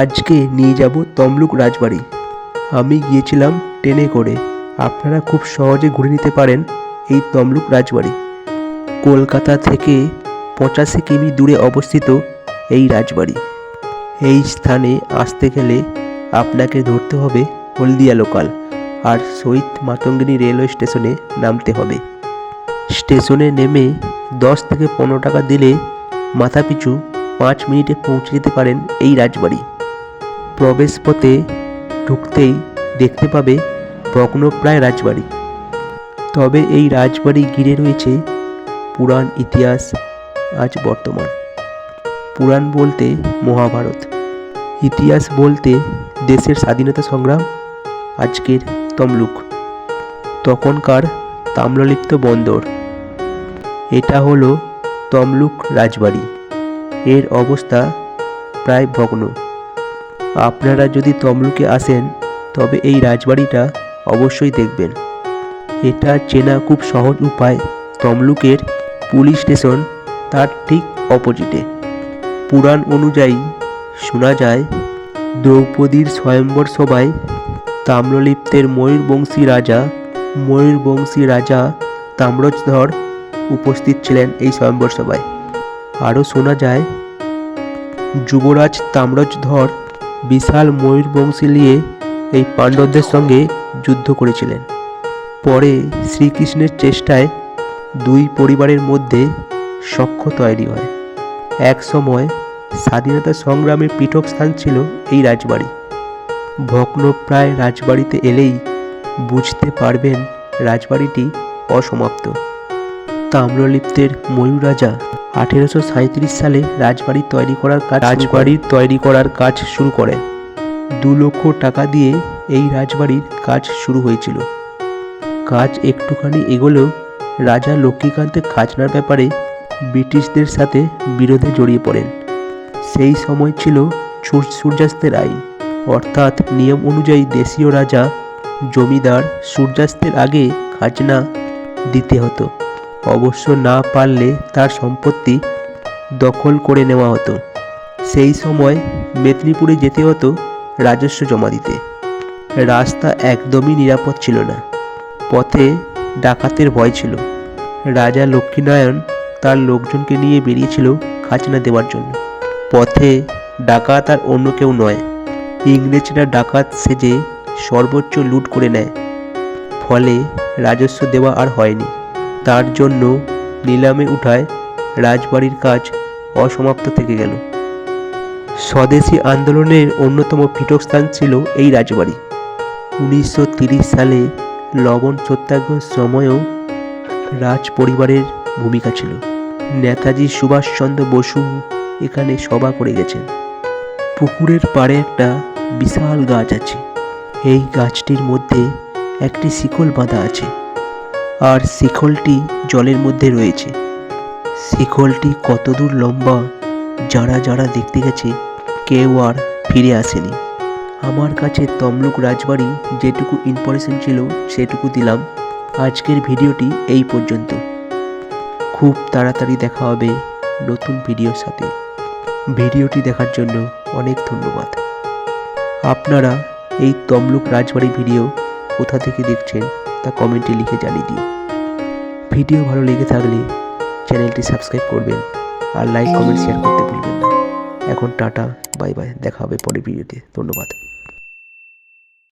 আজকে নিয়ে যাব তমলুক রাজবাড়ি। আমি গিয়েছিলাম ট্রেনে করে। আপনারা খুব সহজে ঘুরে নিতে পারেন এই তমলুক রাজবাড়ি। কলকাতা থেকে পঁচাশি কিমি দূরে অবস্থিত এই রাজবাড়ি। এই স্থানে আসতে গেলে আপনাকে ধরতে হবে হলদিয়া লোকাল আর শহীদ মাতঙ্গিনী রেলওয়ে স্টেশনে নামতে হবে। স্টেশনে নেমে দশ থেকে পনেরো টাকা দিলে মাথাপিছু পাঁচ মিনিটে পৌঁছে যেতে পারেন এই রাজবাড়ি। প্রবেশপথে ঢুকতেই দেখতে পাবে ভগ্নপ্রায় রাজবাড়ি। তবে এই রাজবাড়ি ঘিরে রয়েছে পুরাণ ইতিহাস আজ বর্তমান। পুরাণ বলতে মহাভারত। ইতিহাস বলতে দেশের স্বাধীনতা সংগ্রাম, আজকের তমলুক। তখনকার তাম্রলিপ্ত বন্দর। এটা হলো তমলুক রাজবাড়ি। এর অবস্থা প্রায় ভগ্ন। আপনারা যদি তমলুকে আসেন, তবে এই রাজবাড়িটা অবশ্যই দেখবেন। এটা চেনা খুব সহজ উপায়। তমলুকের পুলিশ স্টেশন তার ঠিক অপোজিটে। পুরাণ অনুযায়ী শোনা যায়, দ্রৌপদীর স্বয়ম্বর সভায় তাম্রলিপ্তের ময়ূরবংশী রাজা ময়ূরবংশী রাজা তাম্রজধর উপস্থিত ছিলেন এই স্বয়ম্বর সভায়। আরও শোনা যায়, যুবরাজ তাম্রধ্বর বিশাল ময়ূরবংশী নিয়ে এই পাণ্ডবদের সঙ্গে যুদ্ধ করেছিলেন। পরে শ্রীকৃষ্ণের চেষ্টায় দুই পরিবারের মধ্যে সখ্য তৈরি হয়। এক সময় স্বাধীনতা সংগ্রামের পৃথক স্থান ছিল এই রাজবাড়ি। ভগ্নপ্রায় রাজবাড়িতে এলেই বুঝতে পারবেন রাজবাড়িটি অসমাপ্ত। তাম্রলিপ্তের ময়ূর রাজা আঠেরোশো সাঁত্রিশ সালে রাজবাড়ি তৈরি করার কাজ রাজবাড়ির তৈরি করার কাজ শুরু করেন দু লক্ষ টাকা দিয়ে এই রাজবাড়ির কাজ শুরু হয়েছিল। কাজ একটুখানি এগোলেও রাজা লক্ষ্মীকান্তের খাজনার ব্যাপারে ব্রিটিশদের সাথে বিরোধে জড়িয়ে পড়েন। সেই সময় ছিল সূর- সূর্যাস্তের আইন। অর্থাৎ নিয়ম অনুযায়ী দেশীয় রাজা জমিদার সূর্যাস্তের আগে খাজনা দিতে হতো। অবশ্য না পারলে তার সম্পত্তি দখল করে নেওয়া হতো। সেই সময় মেদিনীপুরে যেতে হতো রাজস্ব জমা দিতে। রাস্তা একদমই নিরাপদ ছিল না। পথে ডাকাতের ভয় ছিল। রাজা লক্ষ্মীনারায়ণ তার লোকজনকে নিয়ে বেরিয়েছিল খাজনা দেওয়ার জন্য। পথে ডাকাত আর অন্য কেউ নয়। ইংরেজরা ডাকাত সেজে সর্বোচ্চ লুট করে নেয়। ফলে রাজস্ব দেওয়া আর হয়নি। তার জন্য নিলামে উঠায় রাজবাড়ির কাজ অসমাপ্ত থেকে গেল। স্বদেশী আন্দোলনের অন্যতম পীঠস্থান ছিল এই রাজবাড়ি। উনিশশো সালে লবণ সত্যাগ্রহের সময়ও রাজ পরিবারের ভূমিকা ছিল। নেতাজি সুভাষচন্দ্র বসু এখানে সভা করে গেছেন। পুকুরের পাড়ে একটা বিশাল গাছ আছে। এই গাছটির মধ্যে একটি শিকল বাঁধা আছে। আর শিকলটি জলের মধ্যে রয়েছে। শিকলটি কতদূর লম্বা, যারা যারা দেখতে গেছে, কেউ আর ফিরে আসেনি। আমার কাছে তমলুক রাজবাড়ি যেটুকু ইনফরমেশন ছিল, সেটুকু দিলাম। আজকের ভিডিওটি এই পর্যন্ত। খুব তাড়াতাড়ি দেখা হবে নতুন ভিডিওর সাথে। ভিডিওটি দেখার জন্য অনেক ধন্যবাদ। আপনারা এই তমলুক রাজবাড়ি ভিডিও কোথা থেকে দেখছেন? তা কমেন্টে লিখে জানিয়ে দিন ভিডিও ভালো লেগে থাকলে চ্যানেলটি সাবস্ক্রাইব করবেন আর লাইক, কমেন্ট শেয়ার করতে ভুলবেন না। এখন টাটা, বাই বাই, দেখা হবে পরের ভিডিওতে। ধন্যবাদ।